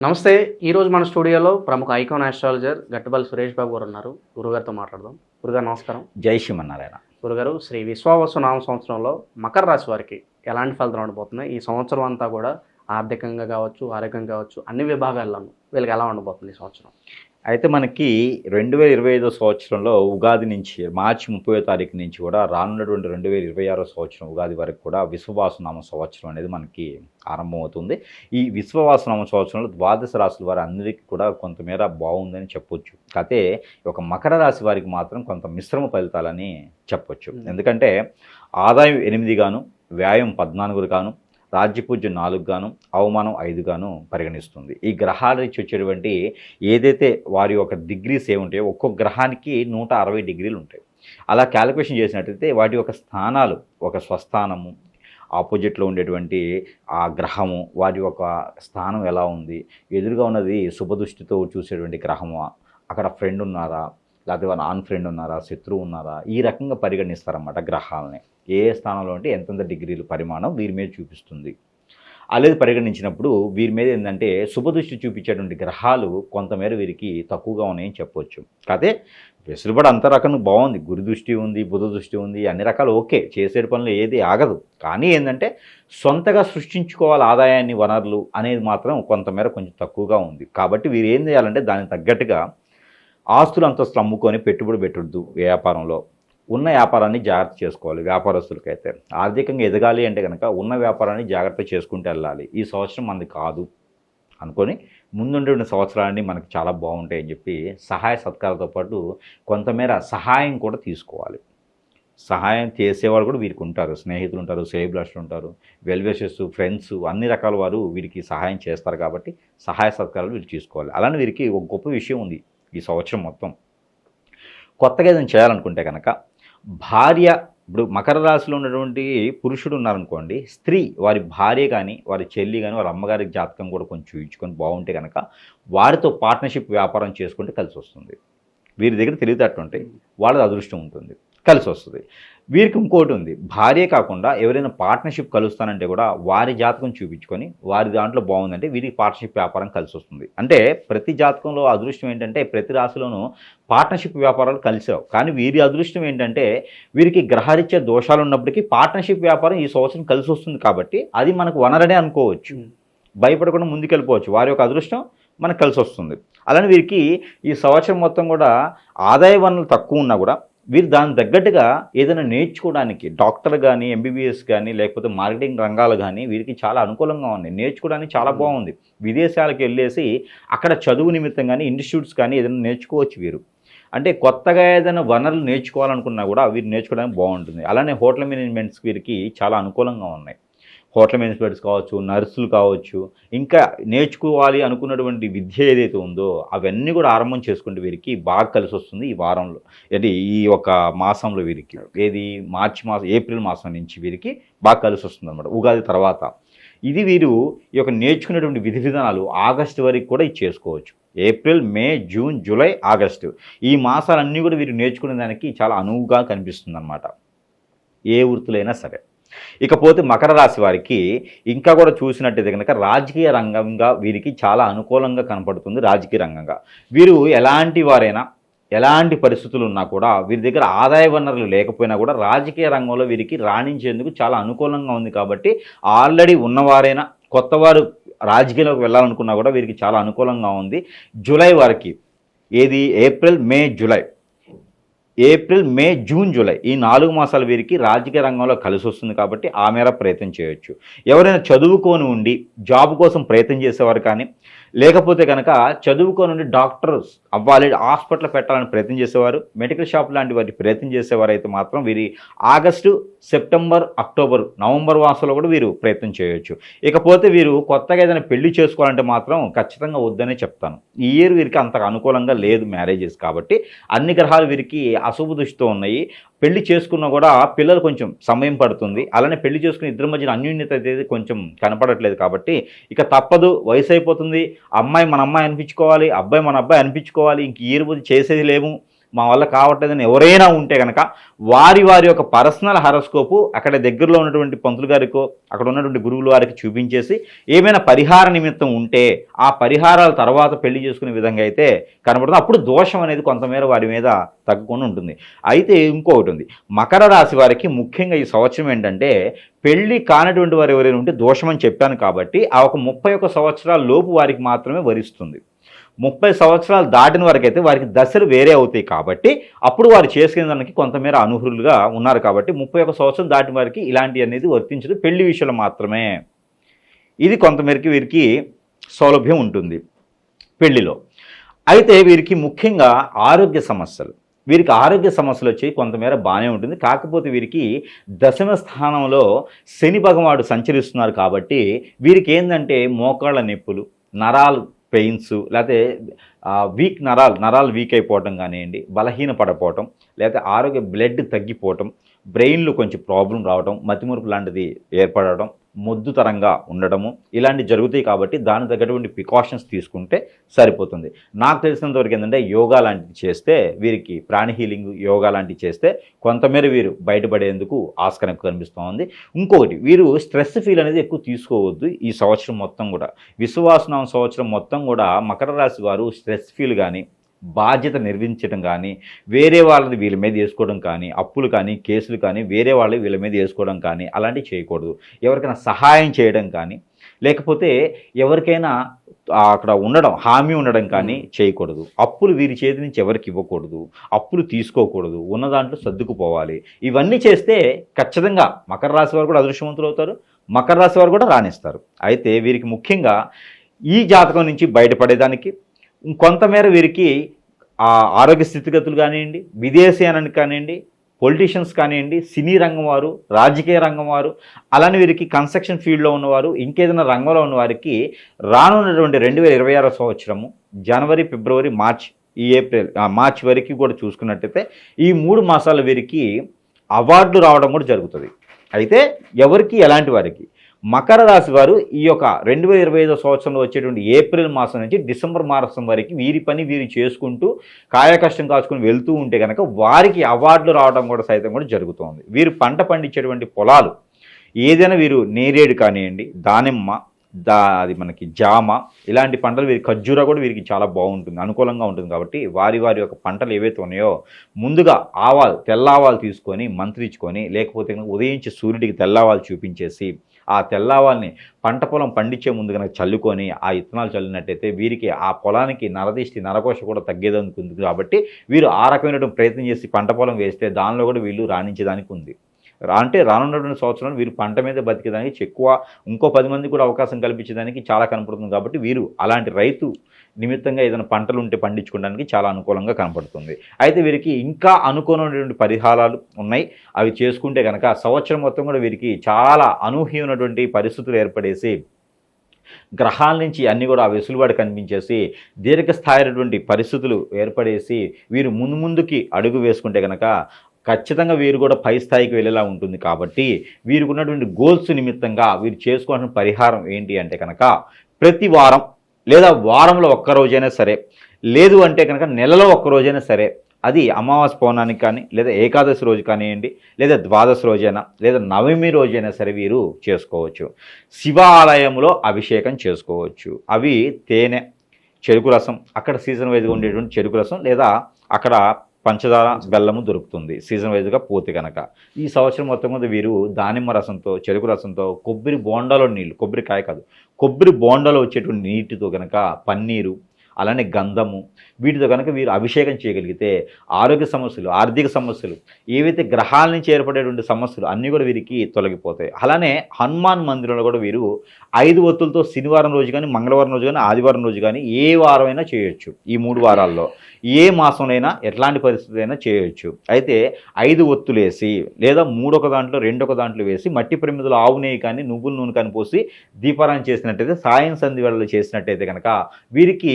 నమస్తే ఈరోజు మన స్టూడియోలో ప్రముఖ ఐకాన్ ఆస్ట్రాలజర్ గట్టుబల్ సురేష్ బాబు గారు ఉన్నారు. గురుగారితో మాట్లాడదాం. గురుగారు నమస్కారం. జై శ్రీమన్నారాయణ. గురుగారు శ్రీ విశ్వావసు నామ సంవత్సరంలో మకర రాశి వారికి ఎలాంటి ఫలితాలు ఉండబోతున్నాయి? ఈ సంవత్సరం అంతా కూడా ఆర్థికంగా కావచ్చు ఆరోగ్యంగా కావచ్చు అన్ని విభాగాల్లోనూ వీళ్ళకి ఎలా ఉండబోతుంది ఈ సంవత్సరం? అయితే మనకి రెండు వేల ఇరవై ఐదో సంవత్సరంలో ఉగాది నుంచి మార్చి ముప్పై తారీఖు నుంచి కూడా రానున్నటువంటి రెండు వేల ఇరవై ఆరో సంవత్సరం ఉగాది వరకు కూడా విశ్వవాసనామ సంవత్సరం అనేది మనకి ఆరంభమవుతుంది. ఈ విశ్వవాసనామ సంవత్సరంలో ద్వాదశ రాశుల వారి అందరికీ కూడా కొంతమేర బాగుందని చెప్పొచ్చు. అయితే ఒక మకర రాశి వారికి మాత్రం కొంత మిశ్రమ ఫలితాలని చెప్పొచ్చు. ఎందుకంటే ఆదాయం ఎనిమిది గాను వ్యాయం పద్నాలుగు గాను రాజ్యపూజ్యం నాలుగు గాను అవమానం ఐదుగాను పరిగణిస్తుంది. ఈ గ్రహాల నుంచి వచ్చేటువంటి ఏదైతే వారి యొక్క డిగ్రీస్ ఏముంటాయో ఒక్కొక్క గ్రహానికి నూట అరవై డిగ్రీలు ఉంటాయి. అలా క్యాలిక్యులేషన్ చేసినట్టయితే వాటి యొక్క స్థానాలు ఒక స్వస్థానము ఆపోజిట్లో ఉండేటువంటి ఆ గ్రహము వారి యొక్క స్థానం ఎలా ఉంది ఎదురుగా ఉన్నది శుభదృష్టితో చూసేటువంటి గ్రహమా అక్కడ ఫ్రెండ్ ఉన్నారా లేకపోతే వాళ్ళ ఆన్ ఫ్రెండ్ ఉన్నారా శత్రువు ఉన్నారా ఈ రకంగా పరిగణిస్తారన్నమాట గ్రహాలని. ఏ ఏ స్థానంలో ఉంటే ఎంతెంత డిగ్రీలు పరిమాణం వీరి మీద చూపిస్తుంది. అలాగే పరిగణించినప్పుడు వీరి మీద ఏంటంటే శుభదృష్టి చూపించేటువంటి గ్రహాలు కొంతమేర వీరికి తక్కువగా ఉన్నాయని చెప్పవచ్చు కాదే వెసులుబడి అంత రకంగా బాగుంది. గురు దృష్టి ఉంది బుధ దృష్టి ఉంది అన్ని రకాలు ఓకే. చేసే పనులు ఏది ఆగదు. కానీ ఏంటంటే సొంతగా సృష్టించుకోవాలి ఆదాయాన్ని వనరులు అనేది మాత్రం కొంతమేర కొంచెం తక్కువగా ఉంది. కాబట్టి వీరు ఏం చేయాలంటే దానికి తగ్గట్టుగా ఆస్తులు అంతస్తులు అమ్ముకొని పెట్టుబడి పెట్టద్దు వ్యాపారంలో. ఉన్న వ్యాపారాన్ని జాగ్రత్త చేసుకోవాలి వ్యాపారస్తులకైతే. ఆర్థికంగా ఎదగాలి అంటే కనుక ఉన్న వ్యాపారాన్ని జాగ్రత్త చేసుకుంటూ వెళ్ళాలి. ఈ సంవత్సరం మనది కాదు అనుకొని ముందుండే సంవత్సరాన్ని మనకు చాలా బాగుంటాయని చెప్పి సహాయ సత్కారాలతో పాటు కొంతమేర సహాయం కూడా తీసుకోవాలి. సహాయం చేసేవాళ్ళు కూడా వీరికి ఉంటారు. స్నేహితులు ఉంటారు సేబ్లాస్టులు ఉంటారు వెల్వేషర్స్ ఫ్రెండ్స్ అన్ని రకాల వారు వీరికి సహాయం చేస్తారు కాబట్టి సహాయ సత్కారాలు వీరు తీసుకోవాలి. అలానే వీరికి ఒక గొప్ప విషయం ఉంది ఈ సంవత్సరం మొత్తం. కొత్తగా ఏదైనా చేయాలనుకుంటే కనుక భార్య ఇప్పుడు మకర రాశిలో ఉన్నటువంటి పురుషుడు ఉన్నారనుకోండి స్త్రీ వారి భార్య కానీ వారి చెల్లి కానీ వారి అమ్మగారి జాతకం కూడా కొంచెం చూయించుకొని బాగుంటే కనుక వారితో పార్ట్నర్షిప్ వ్యాపారం చేసుకుంటే కలిసి వస్తుంది వీరి దగ్గర తెలివితేటలు ఉంటాయి వాళ్ళది అదృష్టం ఉంటుంది. కలిసి వస్తుంది వీరికి ఇంకోటి ఉంది భార్య కాకుండా ఎవరైనా పార్ట్నర్షిప్ కలుస్తానంటే కూడా వారి జాతకం చూపించుకొని వారి దాంట్లో బాగుందంటే వీరికి పార్ట్నర్షిప్ వ్యాపారం కలిసి వస్తుంది అంటే ప్రతి జాతకంలో అదృష్టం ఏంటంటే ప్రతి రాశిలోనూ పార్ట్నర్షిప్ వ్యాపారాలు కలిసావు. కానీ వీరి అదృష్టం ఏంటంటే వీరికి గ్రహరీత్యా దోషాలు ఉన్నప్పటికీ పార్ట్నర్షిప్ వ్యాపారం ఈ సంవత్సరం కలిసి వస్తుంది కాబట్టి అది మనకు వనరనే అనుకోవచ్చు. భయపడకుండా ముందుకెళ్ళిపోవచ్చు. వారి యొక్క అదృష్టం మనకు కలిసి వస్తుంది అలానే వీరికి ఈ సంవత్సరం మొత్తం కూడా ఆదాయ వనరులు తక్కువ ఉన్నా కూడా వీరు దానికి తగ్గట్టుగా ఏదైనా నేర్చుకోవడానికి డాక్టర్ కానీ ఎంబీబీఎస్ కానీ లేకపోతే మార్కెటింగ్ రంగాలు కానీ వీరికి చాలా అనుకూలంగా ఉన్నాయి. నేర్చుకోవడానికి చాలా బాగుంది. విదేశాలకు వెళ్ళేసి అక్కడ చదువు నిమిత్తం కానీ ఇన్స్టిట్యూట్స్ కానీ ఏదైనా నేర్చుకోవచ్చు వీరు. అంటే కొత్తగా ఏదైనా వనరులు నేర్చుకోవాలనుకున్నా కూడా వీరు నేర్చుకోవడానికి బాగుంటుంది. అలానే హోటల్ మేనేజ్మెంట్స్ వీరికి చాలా అనుకూలంగా ఉన్నాయి. హోటల్ మేనేజ్మెంట్స్ కావచ్చు నర్సులు కావచ్చు ఇంకా నేర్చుకోవాలి అనుకున్నటువంటి విద్య ఏదైతే ఉందో అవన్నీ కూడా ఆరంభం చేసుకుంటే వీరికి బాగా కలిసి వస్తుంది ఈ వారంలో. అంటే ఈ ఒక మాసంలో వీరికి ఏది? మార్చి మాసం ఏప్రిల్ మాసం నుంచి వీరికి బాగా కలిసి వస్తుంది అనమాట ఉగాది తర్వాత. ఇది వీరు ఈ యొక్క నేర్చుకునేటువంటి విధి విధానాలు ఆగస్టు వరకు కూడా ఇది చేసుకోవచ్చు. April May June July August. ఈ మాసాలన్నీ కూడా వీరు నేర్చుకునే దానికి చాలా అనువుగా కనిపిస్తుంది అనమాట ఏ వృత్తులైనా సరే. ఇకపోతే మకర రాశి వారికి ఇంకా కూడా చూసినట్టయితే కనుక రాజకీయ రంగంగా వీరికి చాలా అనుకూలంగా కనపడుతుంది రాజకీయ రంగంగా. వీరు ఎలాంటి వారైనా ఎలాంటి పరిస్థితులు ఉన్నా కూడా వీరి దగ్గర ఆదాయ వనరులు లేకపోయినా కూడా రాజకీయ రంగంలో వీరికి రాణించేందుకు చాలా అనుకూలంగా ఉంది కాబట్టి ఆల్రెడీ ఉన్నవారైనా కొత్తవారు రాజకీయంలోకి వెళ్ళాలనుకున్నా కూడా వీరికి చాలా అనుకూలంగా ఉంది. జూలై వారికి ఏది? April May July April May June July ఈ నాలుగు మాసాలు వీరికి రాజకీయ రంగంలో కలిసి వస్తుంది కాబట్టి ఆ మేర ప్రయత్నం చేయొచ్చు. ఎవరైనా చదువుకొని ఉండి జాబ్ కోసం ప్రయత్నం చేసేవారు కానీ లేకపోతే కనుక చదువుకోనుండి డాక్టర్స్ అవ్వాలి హాస్పిటల్ పెట్టాలని ప్రయత్నం చేసేవారు మెడికల్ షాప్ లాంటి వాటి ప్రయత్నం చేసేవారు అయితే మాత్రం వీరి ఆగస్టు సెప్టెంబర్ అక్టోబర్ నవంబర్ మాసంలో కూడా వీరు ప్రయత్నం చేయొచ్చు. ఇకపోతే వీరు కొత్తగా ఏదైనా పెళ్ళి చేసుకోవాలంటే మాత్రం ఖచ్చితంగా వద్దనే చెప్తాను. ఈ ఇయర్ వీరికి అంత అనుకూలంగా లేదు మ్యారేజెస్ కాబట్టి అన్ని గ్రహాలు వీరికి అశుభ దృష్టితో ఉన్నాయి. పెళ్ళి చేసుకున్నా కూడా పిల్లలు కొంచెం సమయం పడుతుంది. అలానే పెళ్ళి చేసుకుని ఇద్దరి మధ్యన అన్యోన్యత అనేది కొంచెం కనపడట్లేదు కాబట్టి ఇక తప్పదు వయసు అయిపోతుంది అమ్మాయి మన అమ్మాయి అనిపించుకోవాలి అబ్బాయి మన అబ్బాయి అనిపించుకోవాలి. ఇంక ఈ రోజు చేసేది లేము మా వల్ల కావట్లేదని ఎవరైనా ఉంటే కనుక వారి వారి యొక్క పర్సనల్ హరస్కోపు అక్కడ దగ్గరలో ఉన్నటువంటి పంతులు గారికో అక్కడ ఉన్నటువంటి గురువుల వారికి చూపించేసి ఏమైనా పరిహార నిమిత్తం ఉంటే ఆ పరిహారాల తర్వాత పెళ్ళి చేసుకునే విధంగా అయితే కనబడుతుంది. అప్పుడు దోషం అనేది కొంతమేర వారి మీద తగ్గకుండా ఉంటుంది. అయితే ఇంకొకటి ఉంది. మకర రాశి వారికి ముఖ్యంగా ఈ సంవత్సరం ఏంటంటే పెళ్ళి కానటువంటి వారు ఎవరైనా ఉంటే దోషమని చెప్పాను కాబట్టి ఆ ఒక ముప్పై ఒక సంవత్సరాల లోపు వారికి మాత్రమే వరిస్తుంది. ముప్పై సంవత్సరాలు దాటిన వరకు అయితే వారికి దశలు వేరే అవుతాయి కాబట్టి అప్పుడు వారు చేసుకునే దానికి కొంతమేర అనుహులుగా ఉన్నారు కాబట్టి ముప్పై ఒక సంవత్సరం దాటిన వారికి ఇలాంటి అనేది వర్తించదు. పెళ్ళి విషయంలో మాత్రమే. ఇది కొంతమేరకు వీరికి సౌలభ్యం ఉంటుంది పెళ్ళిలో. అయితే వీరికి ముఖ్యంగా ఆరోగ్య సమస్యలు. వీరికి ఆరోగ్య సమస్యలు వచ్చి కొంతమేర బాగానే ఉంటుంది. కాకపోతే వీరికి దశమ స్థానంలో శని భగవాడు సంచరిస్తున్నారు కాబట్టి వీరికి ఏంటంటే మోకాళ్ళ నొప్పులు నరాలు పెయిన్స్ లేకపోతే వీక్ నరాలు నరాలు వీక్ అయిపోవటం కానివ్వండి బలహీన పడిపోవటం లేకపోతే ఆరోగ్య బ్లడ్ తగ్గిపోవటం బ్రెయిన్లో కొంచెం ప్రాబ్లం రావడం మతిమరుపు లాంటిది ఏర్పడటం మొద్దుతరంగా ఉండడము ఇలాంటివి జరుగుతాయి కాబట్టి దాని తగ్గటువంటి ప్రికాషన్స్ తీసుకుంటే సరిపోతుంది. నాకు తెలిసినంతవరకు ఏంటంటే యోగా లాంటివి చేస్తే వీరికి ప్రాణి హీలింగ్ యోగా లాంటివి చేస్తే కొంతమేర వీరు బయటపడేందుకు ఆస్కారం కనిపిస్తోంది. ఇంకొకటి వీరు స్ట్రెస్ ఫీల్ అనేది ఎక్కువ తీసుకోవద్దు ఈ సంవత్సరం మొత్తం కూడా. విశ్వాసనామ సంవత్సరం మొత్తం కూడా మకర రాశి వారు స్ట్రెస్ ఫీల్ కానీ బాధ్యత నిర్వహించడం కానీ వేరే వాళ్ళది వీళ్ళ మీద వేసుకోవడం కానీ అప్పులు కానీ కేసులు కానీ వేరే వాళ్ళు వీళ్ళ మీద వేసుకోవడం కానీ అలాంటివి చేయకూడదు. ఎవరికైనా సహాయం చేయడం కానీ లేకపోతే ఎవరికైనా అక్కడ ఉండడం హామీ ఉండడం కానీ చేయకూడదు. అప్పులు వీరి చేతి నుంచి ఎవరికి ఇవ్వకూడదు. అప్పులు తీసుకోకూడదు. ఉన్న దాంట్లో సర్దుకుపోవాలి. ఇవన్నీ చేస్తే ఖచ్చితంగా మకర రాశి వారు కూడా అదృష్టవంతులు అవుతారు. మకర రాశి వారు కూడా రాణిస్తారు. అయితే వీరికి ముఖ్యంగా ఈ జాతకం నుంచి బయటపడేదానికి కొంతమేర వీరికి ఆ ఆరోగ్య స్థితిగతులు కానివ్వండి విదేశీయానానికి కానివ్వండి పొలిటీషియన్స్ కానివ్వండి సినీ రంగం వారు రాజకీయ రంగం వారు అలానే వీరికి కన్స్ట్రక్షన్ ఫీల్డ్లో ఉన్నవారు ఇంకేదైనా రంగంలో ఉన్న వారికి రానున్నటువంటి రెండు వేల ఇరవై ఆరో సంవత్సరము జనవరి ఫిబ్రవరి మార్చ్ ఈ ఏప్రిల్ మార్చ్ వరకు కూడా చూసుకున్నట్టయితే ఈ మూడు మాసాల వీరికి అవార్డులు రావడం కూడా జరుగుతుంది. అయితే ఎవరికి? ఎలాంటి వారికి? మకర రాశి వారు ఈ యొక్క రెండు వేల ఇరవై ఐదో సంవత్సరంలో వచ్చేటువంటి ఏప్రిల్ మాసం నుంచి డిసెంబర్ మాసం వరకు వీరి పని వీరు చేసుకుంటూ కాయకష్టం కాచుకుని వెళ్తూ ఉంటే కనుక వారికి అవార్డులు రావడం కూడా సైతం కూడా జరుగుతోంది. వీరు పంట పండించేటువంటి పొలాలు ఏదైనా వీరు నేరేడు కానివ్వండి దానిమ్మ దా అది మనకి జామ ఇలాంటి పంటలు వీరి ఖర్జూర కూడా వీరికి చాలా బాగుంటుంది అనుకూలంగా ఉంటుంది కాబట్టి వారి వారి యొక్క పంటలు ఏవైతే ఉన్నాయో ముందుగా ఆవాలు తెల్ల ఆవాలు తీసుకొని మంత్రించుకొని లేకపోతే ఉదయించి సూర్యుడికి తెల్లవాళ్ళు చూపించేసి ఆ తెల్లవాళ్ళని పంట పొలం పండించే ముందు కనుక చల్లుకొని ఆ ఇత్తనాలు చల్లినట్టయితే వీరికి ఆ పొలానికి నరదిష్టి నరకోశ కూడా తగ్గేదానికి ఉంది. కాబట్టి వీరు ఆ రకమైనటువంటి ప్రయత్నం చేసి పంట పొలం వేస్తే దానిలో కూడా వీళ్ళు రాణించేదానికి ఉంది. అంటే రానున్నటువంటి సంవత్సరం వీరు పంట మీద బతికేదానికి ఎక్కువ ఇంకో పది మంది కూడా అవకాశం కల్పించడానికి చాలా కనపడుతుంది కాబట్టి వీరు అలాంటి రైతు నిమిత్తంగా ఏదైనా పంటలు ఉంటే పండించుకోవడానికి చాలా అనుకూలంగా కనపడుతుంది. అయితే వీరికి ఇంకా అనుకూలమైనటువంటి పరిహారాలు ఉన్నాయి. అవి చేసుకుంటే కనుక సంవత్సరం మొత్తం కూడా వీరికి చాలా అనూహ్యమైనటువంటి పరిస్థితులు ఏర్పడేసి గ్రహాల నుంచి అన్నీ కూడా ఆ వెసులుబాటు కనిపించేసి దీర్ఘస్థాయినటువంటి పరిస్థితులు ఏర్పడేసి వీరు ముందు ముందుకి అడుగు వేసుకుంటే కనుక ఖచ్చితంగా వీరు కూడా పై స్థాయికి వెళ్ళేలా ఉంటుంది కాబట్టి వీరికి ఉన్నటువంటి గోల్స్ నిమిత్తంగా వీరు చేసుకోవాల్సిన పరిహారం ఏంటి అంటే కనుక ప్రతి వారం లేదా వారంలో ఒక్కరోజైనా సరే లేదు అంటే కనుక నెలలో ఒక్క రోజైనా సరే అది అమావాస్య పౌర్ణానికి కానీ లేదా ఏకాదశి రోజు కానివ్వండి లేదా ద్వాదశి రోజైనా లేదా నవమి రోజైనా సరే వీరు చేసుకోవచ్చు. శివ ఆలయంలో అభిషేకం చేసుకోవచ్చు. అవి తేనె చెరుకు రసం అక్కడ సీజన్ వైజ్గా ఉండేటువంటి చెరుకు రసం లేదా అక్కడ పంచదార బెల్లము దొరుకుతుంది. సీజన్ వైజ్గా పోతే కనుక ఈ సంవత్సరం మొత్తం మీద వీరు దానిమ్మ రసంతో చెరుకు రసంతో కొబ్బరి బోండాలో నీళ్ళు కొబ్బరికాయ కాదు కొబ్బరి బోండాలో వచ్చేటువంటి నీటితో కనుక పన్నీరు అలానే గంధము వీటితో కనుక వీరు అభిషేకం చేయగలిగితే ఆరోగ్య సమస్యలు ఆర్థిక సమస్యలు ఏవైతే గ్రహాల నుంచి ఏర్పడేటువంటి సమస్యలు అన్నీ కూడా వీరికి తొలగిపోతాయి. అలానే హనుమాన్ మందిరంలో కూడా వీరు ఐదు ఒత్తులతో శనివారం రోజు కానీ మంగళవారం రోజు కానీ ఆదివారం రోజు కానీ ఏ వారమైనా చేయొచ్చు ఈ మూడు వారాల్లో. ఏ మాసంలోనైనా ఎట్లాంటి పరిస్థితి అయినా చేయొచ్చు. అయితే ఐదు ఒత్తులు వేసి లేదా మూడొక దాంట్లో రెండొక దాంట్లో వేసి మట్టి ప్రమిదలు ఆవు నెయ్యి కానీ నువ్వుల నూనె కానీ పోసి దీపారాయణ చేసినట్టయితే సాయం సంధి వేళలు చేసినట్టయితే కనుక వీరికి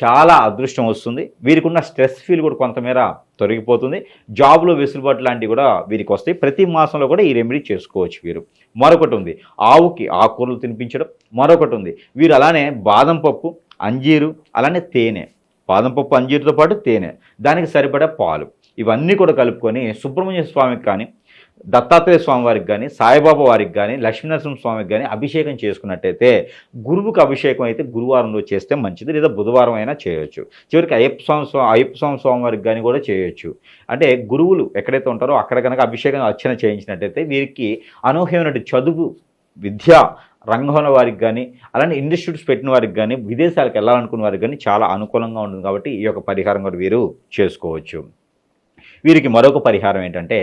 చాలా అదృష్టం వస్తుంది. వీరికి ఉన్న స్ట్రెస్ ఫీల్ కూడా కొంతమేర తొలగిపోతుంది. జాబ్లో వెసులుబాటు లాంటివి కూడా వీరికి వస్తాయి. ప్రతి మాసంలో కూడా ఈ రెమెడీ చేసుకోవచ్చు వీరు. మరొకటి ఉంది ఆవుకి ఆకుకూరలు తినిపించడం. మరొకటి ఉంది వీరు అలానే బాదం పప్పు అంజీరు అలానే తేనె. బాదం పప్పు అంజీరుతో పాటు తేనె. దానికి సరిపడా పాలు. ఇవన్నీ కూడా కలుపుకొని సుబ్రహ్మణ్య స్వామికి కానీ దత్తాత్రేయ స్వామి వారికి కానీ సాయిబాబా వారికి కానీ లక్ష్మీనరసింహ స్వామికి కానీ అభిషేకం చేసుకున్నట్టయితే గురువుకు అభిషేకం అయితే గురువారంలో చేస్తే మంచిది. లేదా బుధవారం అయినా చేయొచ్చు. చివరికి అయ్యప్ప స్వామి స్వామి అయ్యప్ప స్వామి స్వామి వారికి కానీ కూడా చేయొచ్చు. అంటే గురువులు ఎక్కడైతే ఉంటారో అక్కడ కనుక అభిషేకం అర్చన చేయించినట్టయితే వీరికి అనూహ్యమైనటువంటి చదువు విద్య రంగంలో వారికి కానీ అలానే ఇన్స్టిట్యూట్స్ పెట్టిన వారికి కానీ విదేశాలకు వెళ్ళాలనుకున్న వారికి కానీ చాలా అనుకూలంగా ఉంటుంది కాబట్టి ఈ యొక్క పరిహారం కూడా వీరు చేసుకోవచ్చు. వీరికి మరొక పరిహారం ఏంటంటే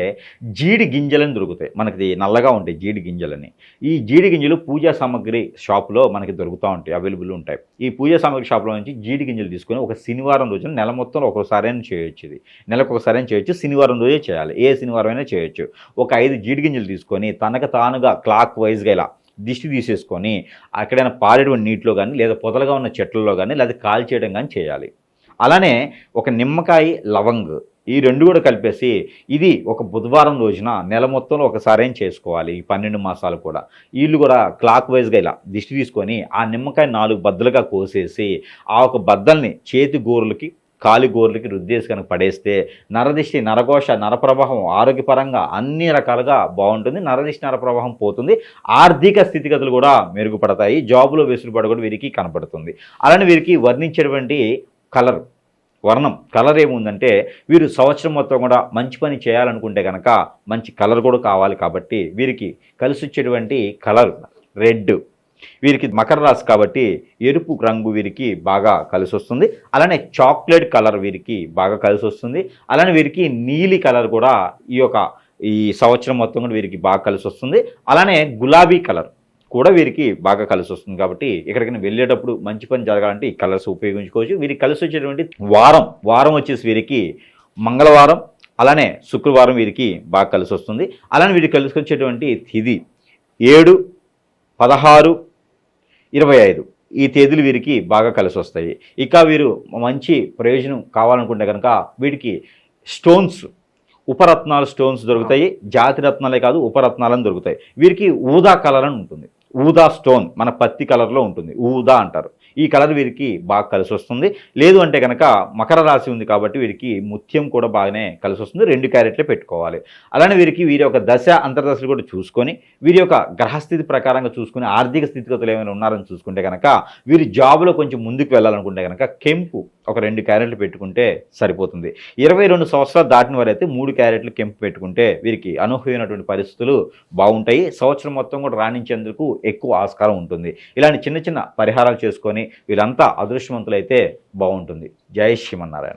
జీడి గింజలని దొరుకుతాయి. మనకి నల్లగా ఉంటాయి జీడి గింజలని. ఈ జీడి గింజలు పూజా సామాగ్రి షాప్లో మనకి దొరుకుతూ ఉంటాయి అవైలబుల్ ఉంటాయి. ఈ పూజా సామాగ్రి షాప్లో నుంచి జీడి గింజలు తీసుకొని ఒక శనివారం రోజున నెల మొత్తంలో ఒక్కొక్కసారైనా చేయొచ్చు ఇది. నెలకు ఒకసారైనా చేయొచ్చు శనివారం రోజే చేయాలి. ఏ శనివారం అయినా చేయొచ్చు. ఒక ఐదు జీడి గింజలు తీసుకొని తనకు తానుగా క్లాక్ వైజ్గా ఇలా దిష్టి తీసేసుకొని అక్కడైనా పారేటువంటి నీటిలో కానీ లేదా పొదలుగా ఉన్న చెట్లలో కానీ లేదా కాల్ చేయడం కానీ చేయాలి. అలానే ఒక నిమ్మకాయ లవంగ్ ఈ రెండు కూడా కలిపేసి ఇది ఒక బుధవారం రోజున నెల మొత్తంలో ఒకసారి చేసుకోవాలి ఈ పన్నెండు మాసాలు కూడా. వీళ్ళు కూడా క్లాక్ వైజ్గా ఇలా దిష్టి తీసుకొని ఆ నిమ్మకాయ నాలుగు బద్దలుగా కోసేసి ఆ ఒక బద్దల్ని చేతి గోరులకి కాలి గోర్లకి రుద్దేసి కనుక పడేస్తే నరదిష్టి నరకోశ నరప్రవాహం ఆరోగ్యపరంగా అన్ని రకాలుగా బాగుంటుంది నరదిష్టి నరప్రవాహం పోతుంది ఆర్థిక స్థితిగతులు కూడా మెరుగుపడతాయి జాబులో వెసులుబడి కూడా వీరికి కనపడుతుంది. అలానే వీరికి వర్ణించేటువంటి కలర్ వర్ణం కలర్ ఏముందంటే వీరు సంవత్సరం మొత్తం కూడా మంచి పని చేయాలనుకుంటే కనుక మంచి కలర్ కూడా కావాలి కాబట్టి వీరికి కలిసి వచ్చేటువంటి కలర్ రెడ్. వీరికి మకర రాశి కాబట్టి ఎరుపు రంగు వీరికి బాగా కలిసి వస్తుంది అలానే చాక్లెట్ కలర్ వీరికి బాగా కలిసి వస్తుంది అలానే వీరికి నీలి కలర్ కూడా ఈ యొక్క ఈ సంవత్సరం మొత్తం కూడా వీరికి బాగా కలిసి వస్తుంది అలానే గులాబీ కలర్ కూడా వీరికి బాగా కలిసి వస్తుంది కాబట్టి ఎక్కడికైనా వెళ్ళేటప్పుడు మంచి పని జరగాలంటే ఈ కలర్స్ ఉపయోగించుకోవచ్చు. వీరికి కలిసి వచ్చేటువంటి వారం వారం వచ్చేసి వీరికి మంగళవారం అలానే శుక్రవారం వీరికి బాగా కలిసి వస్తుంది అలానే వీరికి కలిసి వచ్చేటువంటి తిది ఏడు పదహారు ఇరవై ఐదు. ఈ తేదీలు వీరికి బాగా కలిసి వస్తాయి ఇక వీరు మంచి ప్రయోజనం కావాలనుకుంటే కనుక వీటికి స్టోన్స్ ఉపరత్నాలు స్టోన్స్ దొరుకుతాయి. జాతి రత్నాలే కాదు ఉపరత్నాలను దొరుకుతాయి. వీరికి ఊదా కలర్ అని ఉంటుంది. ఊదా స్టోన్ మన పత్తి కలర్లో ఉంటుంది. ఊదా అంటారు. ఈ కలర్ వీరికి బాగా కలిసి వస్తుంది లేదు అంటే కనుక మకర రాశి ఉంది కాబట్టి వీరికి ముత్యం కూడా బాగానే కలిసి వస్తుంది రెండు క్యారెట్లే పెట్టుకోవాలి. అలానే వీరికి వీరి యొక్క దశ అంతర్దశలు కూడా చూసుకొని వీరి యొక్క గ్రహస్థితి ప్రకారంగా చూసుకుని ఆర్థిక స్థితిగతులు ఏమైనా ఉన్నారని చూసుకుంటే కనుక వీరి జాబ్లో కొంచెం ముందుకు వెళ్ళాలనుకుంటే కనుక కెంపు ఒక రెండు క్యారెట్లు పెట్టుకుంటే సరిపోతుంది. ఇరవై రెండు సంవత్సరాలు దాటిన వారైతే మూడు క్యారెట్లు కెంపు పెట్టుకుంటే వీరికి అనూహ్యమైనటువంటి పరిస్థితులు బాగుంటాయి. సంవత్సరం మొత్తం కూడా రాణించేందుకు ఎక్కువ ఆస్కారం ఉంటుంది. ఇలాంటి చిన్న చిన్న పరిహారాలు చేసుకొని వీరంతా అదృష్టవంతులైతే బాగుంటుంది. జై శ్రీమన్నారాయణ.